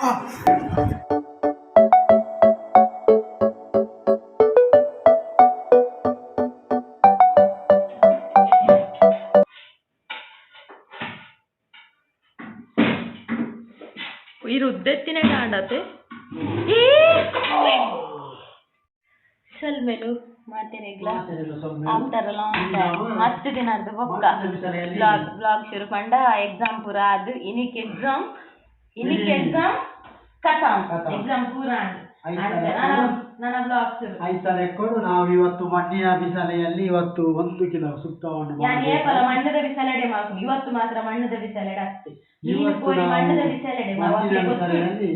ഈ ರುದ್ದೆತ್ತಿನ ಕಾಂಡತೆ ಸಲ್ಮೆಲು long time ಹತ್ತು ದಿನ ಅಂತ ಬೊಕ್ಕ ಬ್ಲಾಗ್ ಬ್ಲಾಗ್ ಶುರು. ಪಂಡ ಎಕ್ಸಾಮ್ ಪೂರ. ಅದು ಇನಿಕ್ ಎಕ್ಸಾಮ್ ಇನಿಕ್ ಎಕ್ಸಾಮ್ ಕಥಾಮ್ ಕಥಾಮ್. ಎಕ್ಸಾಮ್ ಪೂರ ಆಯ್ತಾ? ನನ್ನ ಬ್ಲಾಗ್ ಕೊಡು ಆಯ್ತಾ? ನಾವು ಇವತ್ತು ಮಣ್ಣಿನ ಬಿಸಲೆಯಲ್ಲಿ ಇವತ್ತು ಒಂದು ಕಿಲೋ ಸುತ್ತವನ್ನು ಏಪಲ. ಮಣ್ಣದ ಬಿಸಲೆಡೆ ಇವತ್ತು ಮಾತ್ರ ಮಣ್ಣದ ಬಿಸಲೆಡೆ ಆಗ್ತದೆ ನೀನು ಇವತ್ತು ಕೋರಿ ನಾವು ಮಣ್ಣದ ಬಿಸಲೆಡೆ ಮಣ್ಣಿನ ಬಿಸಲೆಯಲ್ಲಿ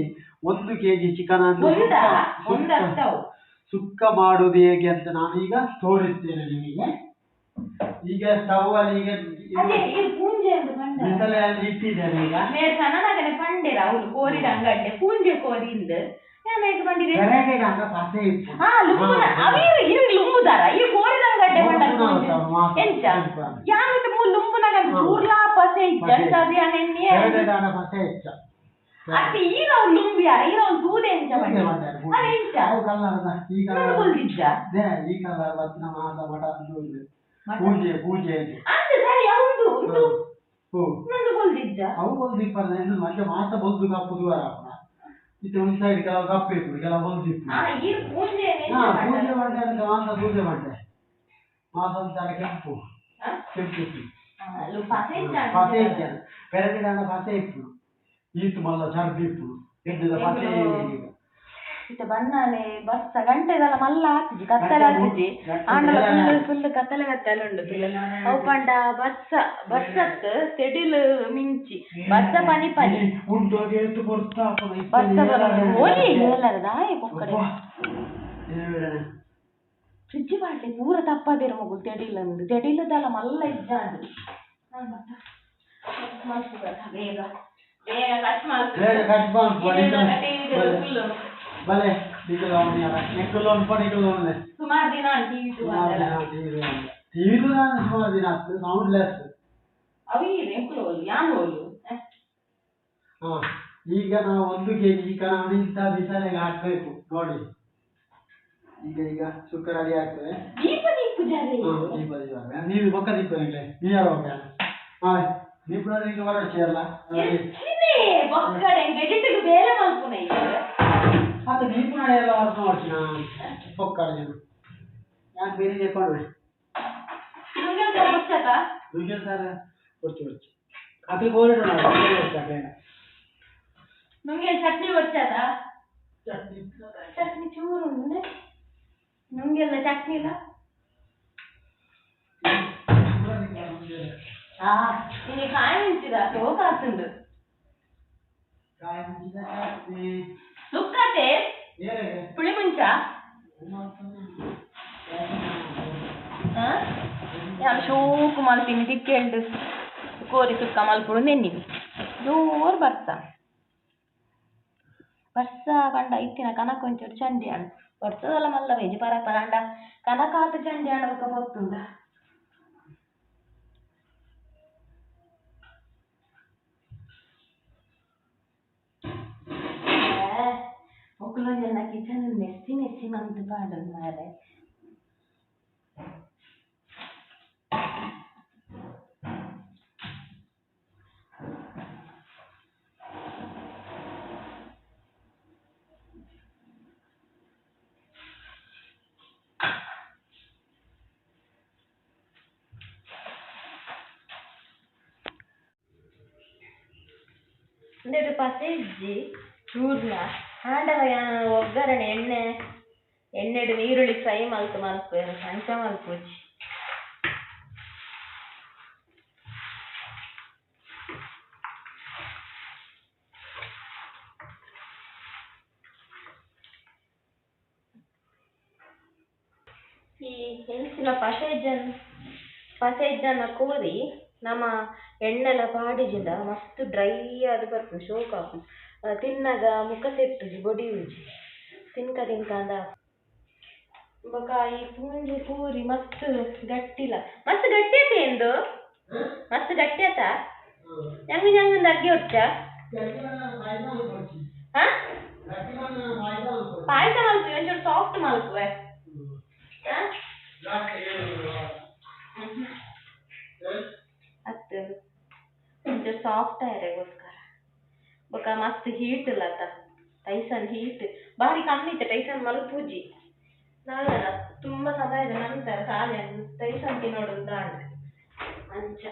ಒಂದು ಕೆಜಿ ಚಿಕನ್ ಅನ್ನು ಸುಕ್ಕ- ಮಾಡುದು ಸುಕ್ಕ- ಆಗ್ತಾವು ಸುಕ್ಕ ಮಾಡುವುದು ಹೇಗೆ ಅಂತ ನಾನು ಈಗ ತೋರಿಸ್ತೇನೆ ನಿಮಗೆ. ಈಗ ಸ್ಟವ್ ಅಲ್ಲಿ ಈಗ ಅದೇ ಈ ಪೂಂಜೆ ಅಂತ ಪಂಡ. ಇಟ್ಟಿದ್ದೇನೆ ಈಗ. ಮೇರೆ ಸಣ್ಣನಾಗನೆ ಪಂಡೆರ ಅವಳು ಕೋರಿದ ಅಂಗಡ್ಡೆ ಪೂಂಜೆ ಕೋರಿಂದ. ಯಾನೇಗ ಬಂದಿದೆ? ಅಂಗ ಪಸೆ ಇತ್ತು. ಹಾ ಲುಂಬುನ ಅವೀರು ಇರು ಲುಂಬುದಾರ ಈ ಕೋರಿದ ಅಂಗಡ್ಡೆ ಪಂಡ ಉಂಟಾ? ಎಂಚ ಮೂ ಲುಂಬುನಾಗ ಚೂರ್ಲಾ ಪಸೆ ಅಂಗ ಇತ್ತು. ಅತ್ತೆ ಈಗ ಅವ್ಳು ಲುಂಬಿಯಾರ ಈಗ ಅವ್ಳು ತೂದೆ ಎಂಚ ಪೂಜೆ ಬಂಡಿ ಪೂಜೆ. ಅದೇ ಎಂಚ ಅವು ಕಲ್ಲರ್ನ ಈ ಕಲ್ಲರ್ ಈ ಕಲ್ಲರ್ ಬತ್ತಿನ ಮಾಸ ಮಠ ಅಂದು? ಪೂಜೆ ಪೂಜೆ. ಅಂತ ಸರಿ ಹೌದು ಅವು ಮತ್ತೆ ಬೊಲ್ದು ಒಂದು ಸೈಡ್ ಕೆಲವು ಕಪ್ಪು ಇತ್ತು ಕೆಲವು ಬೊಲ್ದು ಹಾ ಈ ಪೂಂಜೆ ಹಾ ಪೂಜೆ ಮಾಡ್ದೆ ಅಂತ ಮಾಸ ಪೂಜೆ ಮಾಡ್ದೆ ಮಾಸ ಒಂಥರ ಕೆಂಪು. ಕೆಂಪು ಇತ್ತು. ಪಸೆ ಇತ್ತು ಪೆರಗಿನ ಪಸೆ ಇತ್ತು ಈತು ಮಲ್ಲ ಚರ್ಬಿ ಇತ್ತು. ಎದ್ದದ ಈಗ ಇತ್ತ ಬನ್ನಾಲೆ ಬಸ್ಸ ಗಂಟೆದಲ್ಲ ಮಲ್ಲ ಆತಿಜಿ ಕತ್ತಲೆ ಆತಿಜಿ ಗಂಟೆ ಆಂಡಲ ಎಲ್ಲ ಫುಲ್ ಫುಲ್ ಕತ್ತಲೆ ಕತ್ತಲೆ ಉಂಡು ಅವು ಪಂಡ ಬಸ್ಸ ಬಸ್ಸತ್ ಸೆಡಿಲ್ ಮಿಂಚಿ ಬಸ್ಸ ಪನಿ ಪನಿ ಉಂಟು ಅದು ಎತ್ತು ಕೊಡ್ತಾ ಬಸ್ಸ ಬರೋದು ಓಲಿ ಹೇಳದ ದಾಯಿ ಪೊಕ್ಕಡೆ ಫ್ರಿಜ್ ಬಾಟ್ಲಿ ಪೂರ ತಪ್ಪದಿರ ಮಗು ತೆಡಿಲಂದು ತೆಡಿಲದಲ್ಲ ಮಲ್ಲ ಇಜ್ಜ ಅದು ಬೇಗ ಬೇಗ ಕಟ್ ಮಾಡ್ಕೊ. ನಿಖಲು ಸುಮಾರು ದಿನ ಟಿವಿ ನಾನು ಸುಮಾರು ದಿನ ಆಗ್ತದೆ ಅವಿ ಹಾ? ಈಗ ನಾವು ಒಂದು ಕೆ ಜಿ ನಾವು ಇಂಥ ಬಿಸಿಲೆಗೆ ಹಾಕ್ಬೇಕು ನೋಡಿ. ಈಗ ಈಗ ಸುಕ್ಕ ಅಡಿ ಆಗ್ತದೆ. ದೀಪ ದೀಪ ಜಾರಿ ಹಾ, ದೀಪ ದೀಪ. ನೀವು ಪಕ್ಕ ದೀಪ ನಿಂಗೆ ನೀರು ಹೋಗ ಹಾ ದೀಪ ಈಗ ಅಲ್ಲ ಬೊಕ್ಕಡೆ ಬೇರೆ ಮಲ್ಪುನ అతను ఏం మాడేలా అర్థం వచ్చిన? ఒక్కడ నేను నాకు మీరే చెప్పండి. విజయం సార్ వచ్చి వచ్చి. అతను కోరుతున్నాడు అట్లయినా నుంగేలు చట్నీ వచ్చాదా చట్నీ. చూరు నుంగేళ్ళ చట్నీలా? నీకు ఆయన మంచిదా కాస్తుంది ನಂಗೆಲ್ಲ ಚಟ್ನಿ ಇಲ್ಲ ಆ ನಿನಗೆ ಕಾಯಿ ಮುಂಚಿದ ಸೋಕ ಆಗ್ತುಂಡು ಕಾಯಿ ಮುಂಚಿದ ಚಟ್ನಿ ಸುಕ್ಕತೆ ಬೇರೆ ಪುಳಿ ಮುಂಚ ಯಾರು ಶೋಕು ಮಲ್ತೀನಿ ತಿಕ್ಕೆಂಡು ಕೋರಿ ಸುಕ್ಕ ಮಲ್ಪುಡು ನೆನ್ನಿವಿ ಜೋರ್ ಬರ್ಸ ಬರ್ಸ ಕಂಡ ಇತ್ತಿನ ಕನಕ ಒಂಚೂರು ಚಂಡಿ ಹಣ್ಣು ಬರ್ತದಲ್ಲ ಮಲ್ಲ ವೇಜಿ ಪರ ಪರಂಡ ಕನಕ ಆತ ಚಂಡಿ ಹಣ್ಣು ಬೊಕ್ಕ ಗೊತ್ತುಂಡ ఒకరోజు నా కిచెన్ మెస్సి మెస్సి మందుపాడు మరి de repasser des journaux. ಹಾಂಡವ ಒಗ್ಗರಣೆ, ಎಣ್ಣೆ, ಎಣ್ಣೆಡ್ ನೀರುಳ್ಳಿ ಫ್ರೈ ಮಲ್ತು ಸಂಚ ಮಲ್ಪುಜಿ ಈ ಹೆಂಚಿನ ಪಸೇಜನ್ ಪಸೇಜನ್ನ ಕೋರಿ ನಮ್ಮ ಎಣ್ಣೆಲ ಪಾಡಿಜಿಂದ ಮಸ್ತ್ ಡ್ರೈ ಆದ್ ಬರ್ತದೆ ಶೋಕ್ ಆಪುಂಡು ಆ, ತಿನ್ನಗ ಮುಖ ಸೆಟ್ಟುಜಿ ಬೊಡಿ ಉಜಿ ತಿನ್ಕ ತಿನ್ಕಂದ ಬೊಕ ಈ ಪೂಂಜಿ ಪೂರಿ ಮಸ್ತ್ ಗಟ್ಟಿಲ ಮಸ್ತ್ ಗಟ್ಟಿ ಆತ ಎಂದು ಮಸ್ತ್ ಗಟ್ಟಿ ಆತ ಜಂಗ್ ಜಂಗಂದ ಅಗ್ಗಿ ಹೊಡ್ಚ ಹಾ ಗಟ್ಟಿ ಬಂದ್ರೆ ಪಾಯ್ಸ ಅನ್ಕೊಳ್ಳಿ. ಪಾಯಸ ಮಲ್ಪು ಒಂಚೂರು ಸಾಫ್ಟ್ ಮಲ್ಪುವೆ ಹ್ಮ್. ಹಾ ಜಾಸ್ತಿ ಏನು ಏ? ಅತ್ತು ಒಂಚೂರು ಸಾಫ್ಟ್ ಆಯ್ರೆಗೋಸ್ಕರ ಬೊಕ ಮಸ್ತ್ ಹೀಟ್ ಲತ ಟೈಸನ್ ಹೀಟ್ ಬಾರಿ ಕಮ್ಮಿ ಇತ್ತು. ಟೈಸನ್ ಮಲ್ಪೂಜಿ ನಾಳೆ ತುಂಬ ಸಮಯದ ನಂತರ ಖಾಲಿ ಅದು ಟೈಸನ್ ತಿನ್ನೋಡು ಅಂತ ಅಂಚ.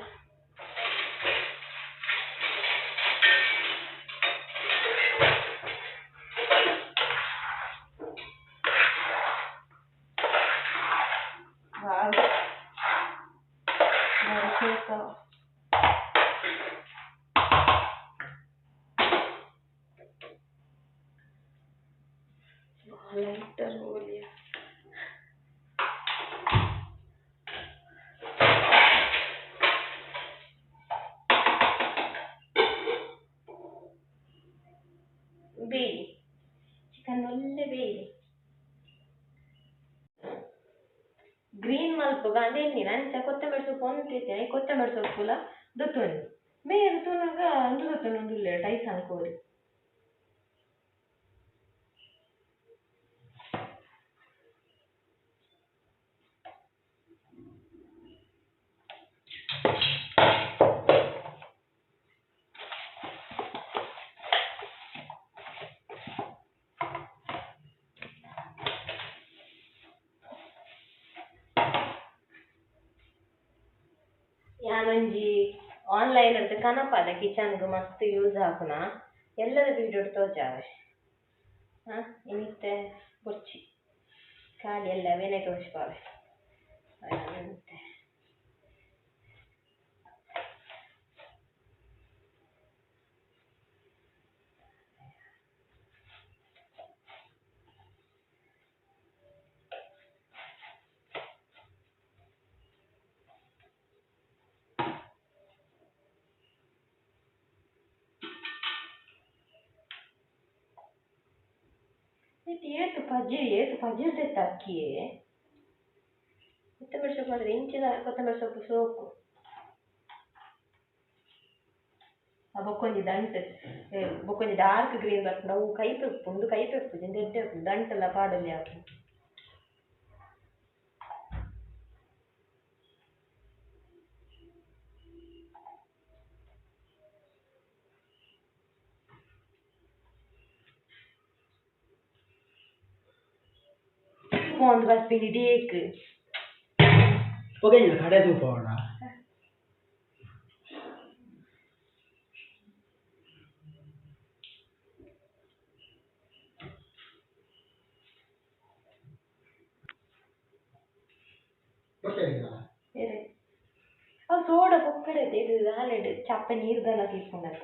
Hola, Víctor. ಕನಪದ ಕಿಚನ್ಗ್ ಮಸ್ತ್ ಯೂಸ್ ಆಪುನ ಎಲ್ಲದ ವೀಡಿಯೋ ತೋಜಾವೆ. ಹಾ, ಇನ್ನಿತ್ತೆ? ಬೊರ್ಚಿ. ಕಾಲಿ ಎಲ್ಲ ವೇನೆ ತೋರಿಸ್ಪಾವೆ ಮತ್ತೆ ಇದು ಏತು ಪಜ್ಜಿ ಏತು ಪಜ್ಜಿ ತೆತ್ತ ಅಕ್ಕಿಯೇ ಕೊತ್ತಂಬರಿ ಸೊಪ್ಪು ಅಂದ್ರೆ ಇಂಚಿನ ಕೊತ್ತಂಬರಿ ಸೊಪ್ಪು ಸೋಕು ಆ ಬೊಕ್ಕೊಂಜಿ ದಂಟು ಏ, ಬೊಕ್ಕೊಂಜಿ ಡಾರ್ಕ್ ಗ್ರೀನ್ ಬರ್ತದೆ ಅವು ಕೈ ತುಪ್ಪು ಒಂದು ಕೈ ತುಪ್ಪು ದಿಂದೆಡ್ಡೆ ಉಪ್ಪು ದಂಟೆಲ್ಲ ಪಾಡಲ್ಲಿ ಹಾಕಿ ಒಂದು ಬರ್ತೀನಿ ಡೇಕ್ ಪೊಗೆಂಜ ಕಡೆ ತೂಪ ಅವಡ ಗೊತ್ತಿಲ್ಲ ಬೇರೆ ಅವು ಸೋಡ ಬೊಕ್ಕಡೆ ಇದು ಹಾಲೆಡ್ ಚಪ್ಪೆ ನೀರ್ದೆಲ್ಲ ತೀರ್ಕೊಂಡಂತ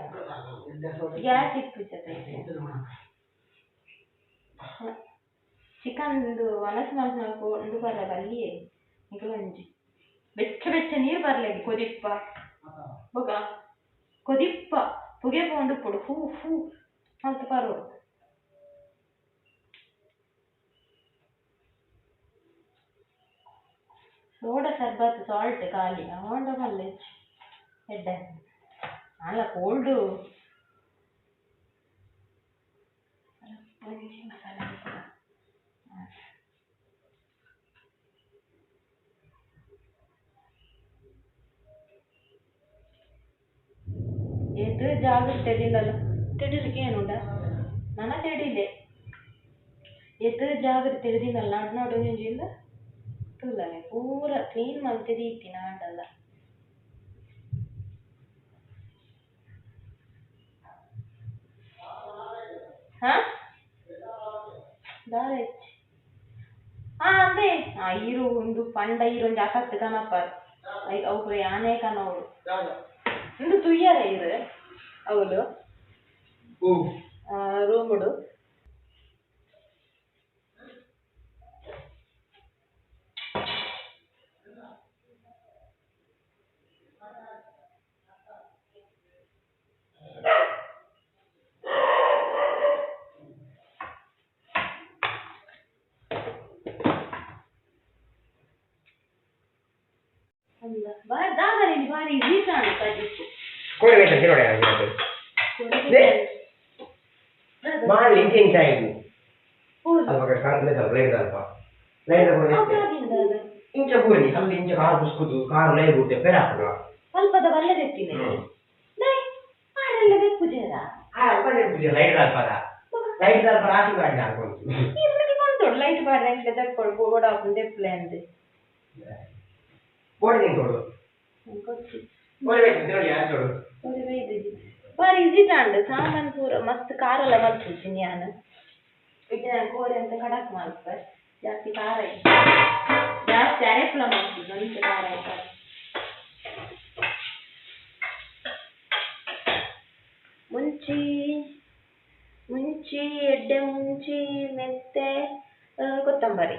ಗ್ಯಾಸ್ ಇತ್ತು ಜೊತೆ ಚಿಕನ್ದು ಅನಸ್ ಮನಸ್ಸು ಒಂದು ಬರಲ್ಲ ಅಲ್ಲಿಯೇ ಈಗ ಒಂಜಿ ಬೆಚ್ಚ ಬೆಚ್ಚ ನೀರು ಬರಲಿ ಕೊದಿಪ್ಪ ಬೊಕ ಕೊದಿಪ್ಪ ಪುಗೆ ಪೋಂಡು ಪುಡು ಹೂ ಹೂ ಅಂತ ಬರೋ ಸೋಡ ಸರ್ಬತ್ ಸಾಲ್ಟ್ ಖಾಲಿ ಅಮೌಂಟ್ ಮಲ್ಲೆ ಎಡ್ಡೆ ಅಲ್ಲ ಕೋಲ್ಡು ಮಸಾಲೆ ಹಾಕುವ. ಎದು ಜಾಗ್ರತೆ ತೆಡಿಲಲ್ಲ. ತೆಡಿಲಿಕ್ಕೆ ಏನುಂಡ? ನನ್ನ ತೆಡಿಲೆ ಎದು ಜಾಗ್ರತೆ ತೆಡ್ದಿನಲ್ಲ ನಾಡ್ ನೋಡು ನಿಂಜಿಂದ ತುಲ್ಲನೆ ಪೂರ ಕ್ಲೀನ್ ಮಾಡಿ ಇತ್ತಿನ ನಾಡಲ್ಲ ಹಾ? ದಾರ ಹಾ ಅದೇ. ಆ ಈರು ಒಂದು ಪಂಡ ಈರೊಂದು ಆಕತ್ತು ಕನಪ ಅವು ಯಾನೆ ಕನವಳು ಒಂದು ತುಯ್ಯಾರ ಇರು ಅವಳು ಓ ರೂಮುಡು ಅಲ್ಲ ಬಾ ದಾಗಲಿ ಬಾರಿ ವೀಸಾಣ ಕಜಿಪ್ಪು ಕೋಳಿ ಬೇಡ ತಿನ್ನೋಡೆ ಆಗಿರೋದು ಕೊಡುಗೆ ಮಾಡಿ ಇಂಚಿನ ಟೈಮ್ ಹೌದು ಅದು ಬಗ್ಗೆ ಕಾಣ್ತದೆ ಸ್ವಲ್ಪ ಲೈಟ್ ಸ್ವಲ್ಪ ಲೈಟ್ ಅದಾಗಿಂದ ಅದು. ಇಂಚ ಪೂರಿ ಸ್ವಲ್ಪ ಇಂಚ ಕಾರು ಬುಸ್ಕುದು ಕಾರು ಲೈಟ್ ಬಿಡ್ತೆ ಪೇರ ಹಾಕೋಣ ಸ್ವಲ್ಪದ ಬಲ್ಲ ತೆತ್ತಿನ ಹ್ಮ್. ಆರೆಲ್ಲ ಬೇಕು ಜನ ಆ ಬನ್ನಿ ಪೂಜೆ ಲೈಟ್ ಅಲ್ಪದ ಲೈಟ್ ಸ್ವಲ್ಪ ರಾಶಿ ಮಾಡಿ ಹಾಕೊಂಡು ಇರ್ಲಿ ಬಂದೋಡು ಲೈಟ್ ಬಾಡ್ರೆ ಅಂತ ತಕ್ಕೊಳ್ಬೋ ಓಡಾಕೊಂಡು ತೆಪ್ಪಲೆ ಅಂತ ಬೋಡಿ ನಿಂತೋಡು ಗೊತ್ತಿ ಬೋಡಿ ಬೇಕು ನೋಡಿ ಯಾರು ನೋಡು ಸರಿ ಬೈದಿದ್ದಿ ಬಾರಿ ಈಜಿ ತಾಂಡು ಸಾಮಾನು ಪೂರ ಮಸ್ತ್ ಕಾರಲ ಮಲ್ತಿದ್ದೀನಿ ನಾನು ಈಗ ನಾನು ಕೋರೆ ಅಂತ ಕಡಕ್ ಮಾಡ್ತೆ ಜಾಸ್ತಿ ಖಾರ ಜಾಸ್ತಿ ಅರೆಪ್ಲ ಮಾಡ್ತಿದ್ದು ಅಂತ ಖಾರ ಆಯ್ತು ಮುಂಚಿ ಮುಂಚಿ ಎಡ್ಡೆ ಮುಂಚಿ ಮೆಂತೆ ಕೊತ್ತಂಬರಿ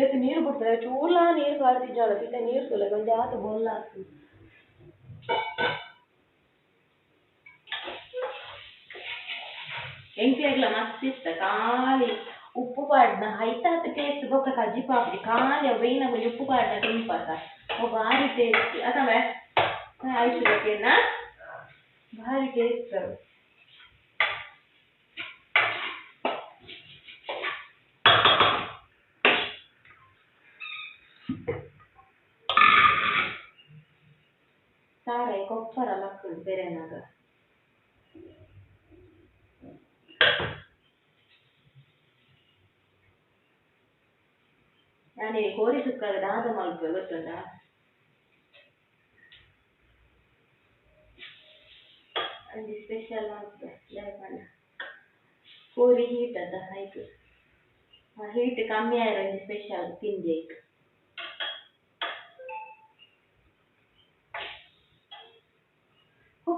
ಇವತ್ತು ನೀರು ಬಿಡ್ತಾರೆ ಚೂಲ ನೀರು ಕಾಡ್ತಿದ್ದಾಳ ಪಿತ್ತ ನೀರು ತುಲ ಒಂದು ಆತು ಬೋಲ್ಲ ಆಗ್ತದೆ ಎಂಕ್ಲೆಗ್ಲ ಮಸ್ತ್ ಇಷ್ಟ ಖಾಲಿ ಉಪ್ಪು ಪಾಡ್ನ ಹೈತಾತ ಟೇಸ್ಟ್ ಬೊಕ್ಕ ಕಜ್ಜಿ ಪಾಪಡಿ ಖಾಲಿ ಅವು ಬೇಯ್ನ ಕೊಂಚ ಉಪ್ಪು ಪಾಡ್ನ ತಿನ್ಪಾಕ ಅವು ಭಾರಿ ಟೇಸ್ಟ್ ಅಥವಾ ಆಯ್ತು ಬೇಕೇನ ಭಾರಿ ಟೇಸ್ಟ್ ಅವು ಮಕ್ಕಳು ಬೇರೆನಾಗ ನಾನೇ ಕೋರಿ ಸುಕ್ಕಾಗ ದಾದ ಮಲ್ಪ ಗೊತ್ತುಂಟಾ ಅದು ಸ್ಪೆಷಲ್ ಅಂತ ಲೇಪಣ್ಣ ಕೋರಿ ಹೀಟ್ ಅದ ಆಯ್ತು ಆ ಹೀಟ್ ಕಮ್ಮಿ ಆಯ್ತು ಒಂದು ಸ್ಪೆಷಲ್ ತಿಂಡಿ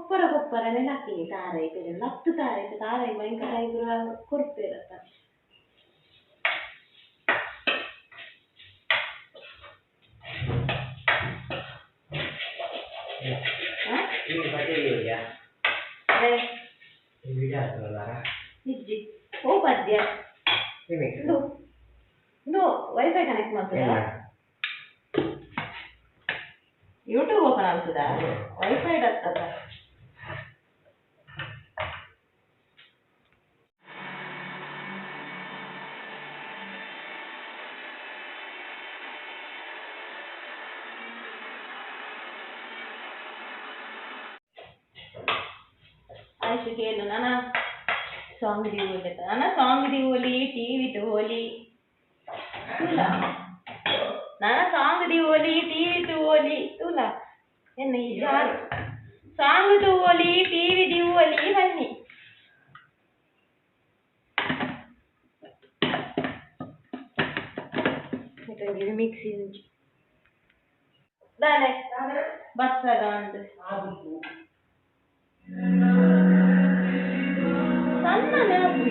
ಗೊಬ್ಬರ ಕೊಪ್ಪರ ಕಾರ ತಾರೈ ಬೇರೆ ನತ್ತು ತಾರೈ ಭಯಂಕರ ಇದ್ರ ಕೊರಪಿರತ್ತ ಇಜ್ಜಿ ಓ ಪದ್ಯ. ನೋ ಇದು ವೈಫೈ ಕನೆಕ್ಟ್ ಮಾಡ್ತೀರಾ ಯೂಟ್ಯೂಬ್ ಓಪನ್ ಆಗ್ತದ? ವೈಫೈ ಆಗ್ತದ ಸಾಂಗ್ ದಿ ಓಲಿ ನನ್ನ song the Oli TV the ಓಲಿ ಇಲ್ಲ ನನ್ನ song the Oli TV the ಓಲಿ ತುಲ ಎನ್ನ ಈ ಜಾರು song the Oli TV the ಓಲಿ ಬನ್ನಿ ಇದು ಮಿಕ್ಸಿ ಉಂಟು ದಾನೆ ಬಸ್ಸಗ ಒಂದು ಸಣ್ಣನೆ ನೆನಪು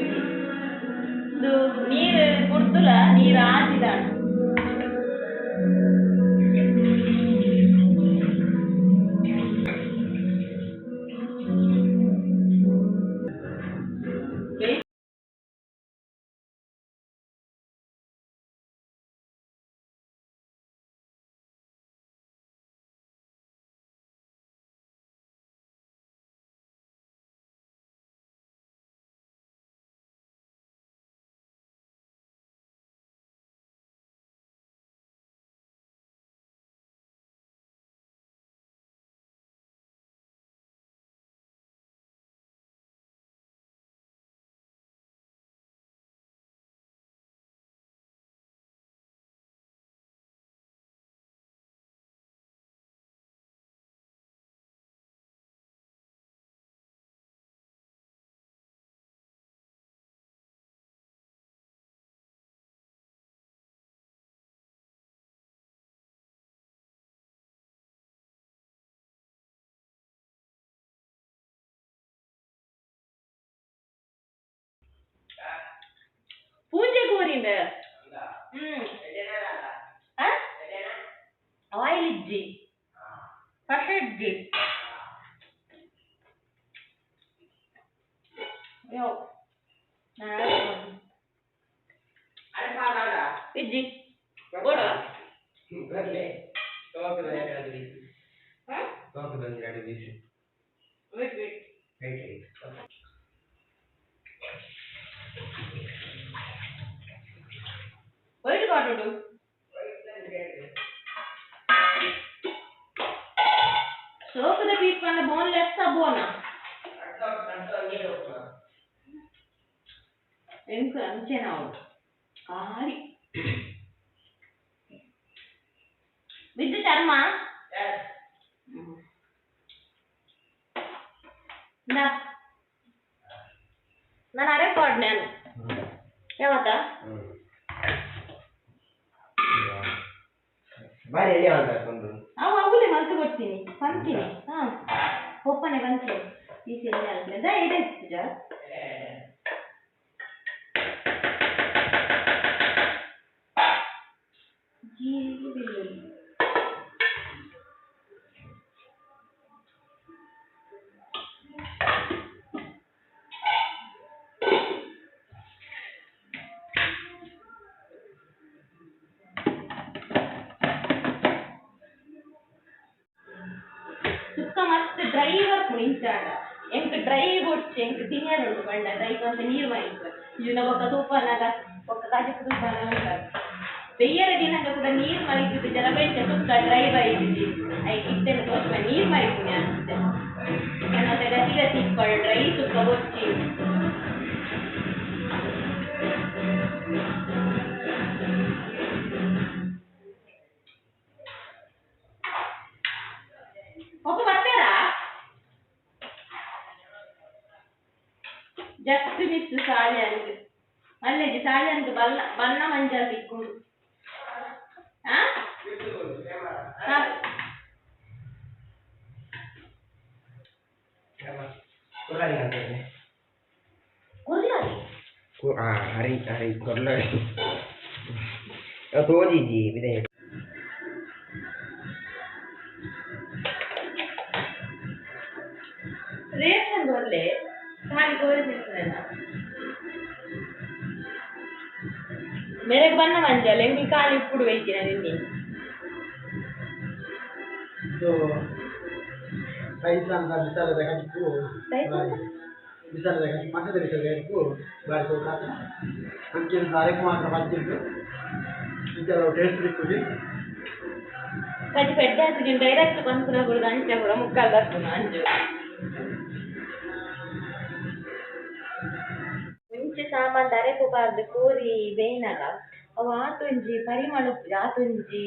ನೀರು ಕುಡ್ದುಲ ನೀರು ಆಚಿದಾಣ ಪೂಜೆ ಕೋರಿಂದ ಹ್ಮ್ ಆಯಿಲ್ ಇಜ್ಜಿ ಕಷೆ ಇಜ್ಜಿ ಯೋ ಇಜ್ಜಿ ಓಡ ಬರ್ಲಿ ಟೋಕದ ಎರಡು ಬೀಸಿ ಟೋಕದ ಒಂದು ಎರಡು ಬೀಸಿ ವೇಟ್ ವೇಟ್ ವೆಯ್ಟ್ ವೆಯ್ಟ್ చూడు సోకు పీస్ మన బోన్ లేస్తా బోనా. ఎందుకు? అంతేనా şişenin arasında da ele tutacağız. G pagmamahal na ikaw sa niwan ko. Yun na wakatupa na wakakasipot pa naman ka. Beyyara din ang kapag niir mali ko bicara ba yung tukka drive ay hindi. Ay kita na tuwas pa niir mali ko niya. Ano taga tiga tipar drive tukka bot வண்ண வண்ண மஞ்சள் விற்கும். அரை அரை குரலாடி தோதிஜி விதை ration பொருள் sorry கோரி பேசுறேன் ಕೊರ್ಲಾರಿ ತೋದಿದ್ದಿ ಬಿದೆ ರೇಷನ್ ಬರ್ಲೆ ಸಾಳಿ ಕೋರಿಸಿರ್ತೇನೆ ಮೇರೆಗೆ ಬಣ್ಣ ಮಂಜಲ್ ಎಂಗಿ ಕಾಲಿ ಇಪ್ಪುಡು ಬೈತಿನ ನಿನ್ನೆ ಇದು ರೈತ ಅಂತ ಬಿಸಾಲದ ಕಟ್ಟಿಗೂ ರೈತ? ಬಿಸಾಲದ ಕಟ್ಟಿ ಮಠದ ಬಿಸಾಲದ ಕಟ್ಟಿಗೂ ಬಾರಿ ಸೋಕಾತ ಅಂಕಿನ ತಾರೀಕು ಮಾತ್ರ ಬಂದಿದ್ದು ಕೆಲವು ಟೇಸ್ಟ್ ಬಿಟ್ಟು ಕಟ್ಟಿ ಪೆಡ್ಡೆ ಹಾಕಿದ್ದೀನಿ ಡೈರೆಕ್ಟ್ ಬಂದು ಬಿಡುದು ಅಂಚೆ ಕೂಡ ಮುಕ್ಕಾಲು ಬರ್ತೀನಿ ಅಂಜು ಮುಂಚೆ ಸಾಮಾನ್ ದರೆ ಬಾರ್ದು ಕೋರಿ ಬೇಯ್ನಾಗ ಅವು ಆತೊಂಜಿ ಪರಿಮಳ ಉಪ್ಪು ಆತೊಂಜಿ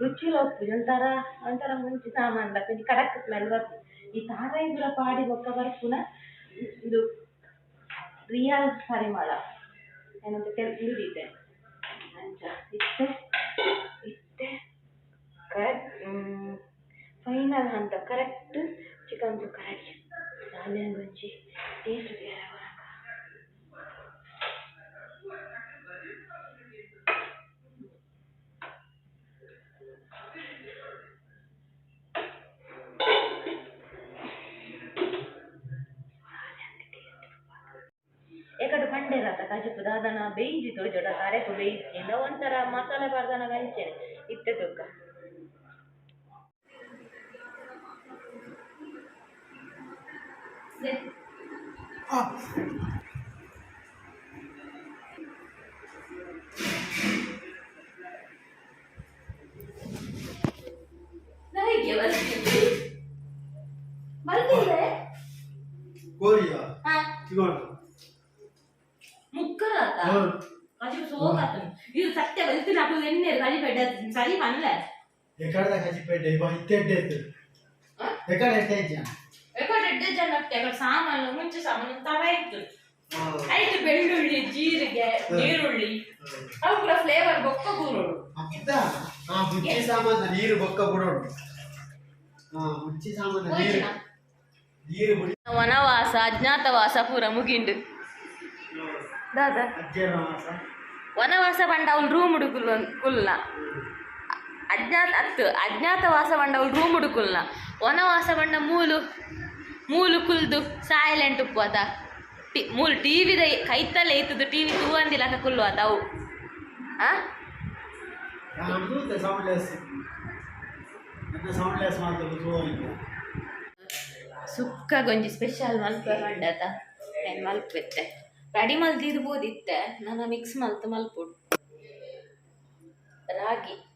ರುಚಿಲ ಉಪ್ಪು, ಒಂಥರ ಒಂಥರ ಮುಂಚೆ ಸಾಮಾನ್ದ ಕೊಂಚ ಕಡಕ್ ಸ್ಮೆಲ್ ಬರ್ತದೆ. ಈ ತಾರಾಯಿಗುಳ ಪಾಡಿ ಬೊಕ್ಕ ಬರ್ಪುನ ಇದು ರಿಯಲ್ ಪರಿಮಳ. ಏನಂತ ತಿಳಿದಿದೆ ಅಂಚ, ಇತ್ತೆ ಕರೆಕ್ಟ್ ಫೈನಲ್ ಅಂತ ಕರೆಕ್ಟ್ ಚಿಕನ್ ಸುಕ್ಕ ರೆಡಿ ಸಾಲಿನ ಗುಂಜಿ ಟೇಸ್ಟ್ ಬೇರೆ. ಏಕಡು ಪಂಡೆ ರಾತ ಕಾಜುಪು ದಾದನ ಬೇಯಿಸಿ ತೋಜೋಡ ಕಾರೆಕು ಬೇಯಿಸಿ ಒಂಥರ ಮಸಾಲೆ ಬರ್ದನ ಗಂಚೆನೆ ಇತ್ತೆ ತುಕ್ಕ. ಕೋರಿಯಾ? ಹಾ. ముక్కరాత కాజీ సోకాతం ఇది సత్య వెళ్తే నాకు ఎన్నే కలిపెడ్డ సరి పనిలే ఎక్కడ కలిపెడ్డ ఇత్తెడ్డేది ఎక్కడ ఎట్టేజ్ ఎక్కడ ఎక్కడ సామాన్లు ముంచి సామాన్లు ಬೆಳ್ಳುಳ್ಳಿ ಜೀರಿಗೆ ನೀರುಳ್ಳಿ ಅವು ಕೂಡ ಫ್ಲೇವರ್ ಬೊಕ್ಕ ಬೂರೋಡು ಆ ಮುಚ್ಚಿ ಸಾಮಾನ ನೀರು ಬೊಕ್ಕ ಬುಡೋಡು ಆ ಮುಚ್ಚಿ ಸಾಮಾನ ವನವಾಸ ಅಜ್ಞಾತವಾಸ ಪೂರ ಮುಗಿಂಡು ದಾದ? ವನವಾಸ ಬಂಡ ಅವ್ಲು ರೂಮ್ ಹುಡುಕುಲ್ ಕುಲ್ನ ಅಜ್ಞಾತ ಅತ್ತು ಅಜ್ಞಾತವಾಸ ಬಂಡ ಅವ್ಲು ರೂಮ್ ಹುಡುಕುಲ್ನ. ವನವಾಸ ಬಂಡ ಮೂಲು ಮೂಲು ಕುಲ್ದು ಸಾಯ್ಲೆಂಟ್ ಉಪ್ಪುವತ ಟಿ ಮೂಲು ಟಿ ವಿದ ಕೈತಲ್ಲೇ ಇತ್ತದು ಟಿ ವಿ ತೂವಂದಿಲ್ಲ ಕುಲ್ವಾತ ಅವು. ಆ? ಸುಕ್ಕ ಗೊಂಜಿ ಸ್ಪೆಷಲ್ ಮಲ್ಪ ಮಂಡತ ಏನು ಮಲ್ಪೆತ್ತೆ ರೆಡಿ ಮಲ್ದಿರ್ಬೋದಿತ್ತೆ. ನಾನು ಮಿಕ್ಸ್ ಮಲ್ತು ಮಲ್ಪುಡ್. ರಾಗಿ.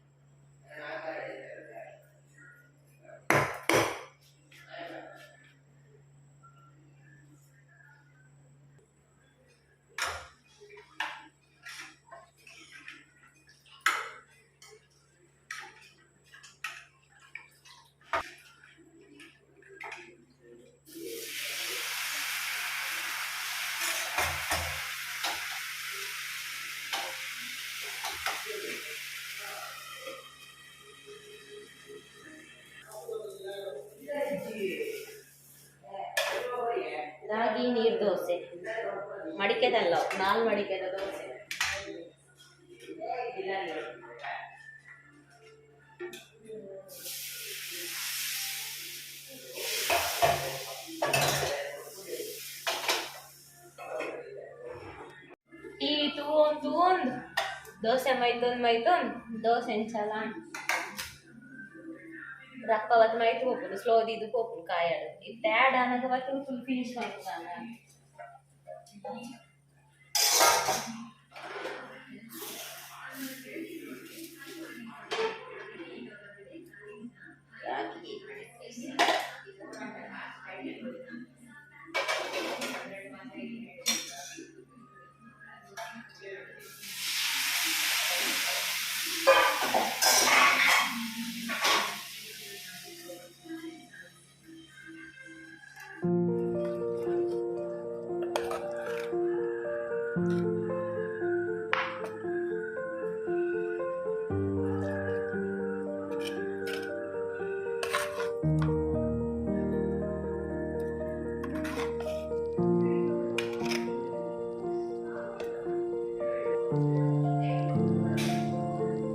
ರಾಗಿ ನೀರು ದೋಸೆ. ಮಡಿಕೆದಲ್ಲ ನಾಲ್ ಮಡಿಕೆದ ದೋಸೆ. ಈ ಒಂದು ಒಂದು ದೋಸೆ ಮೈತೊಂದು ಮೈತೊಂದು. ದೋಸೆ ಎಂಚಲ ರಪ್ಪವತ್ತು ಮೈತು ಹೋಗ್ಬೋದು ಸ್ಲೋದಿ ಇದು ಹೋಗ್ಬೋದು ಕಾಯಾಡು ಇದು ಟ್ಯಾಡ್ ಅನ್ನೋದು ಅವತ್ತು ಫುಲ್ ಫಿನಿಶ್ ಮಾಡ್ತಾನ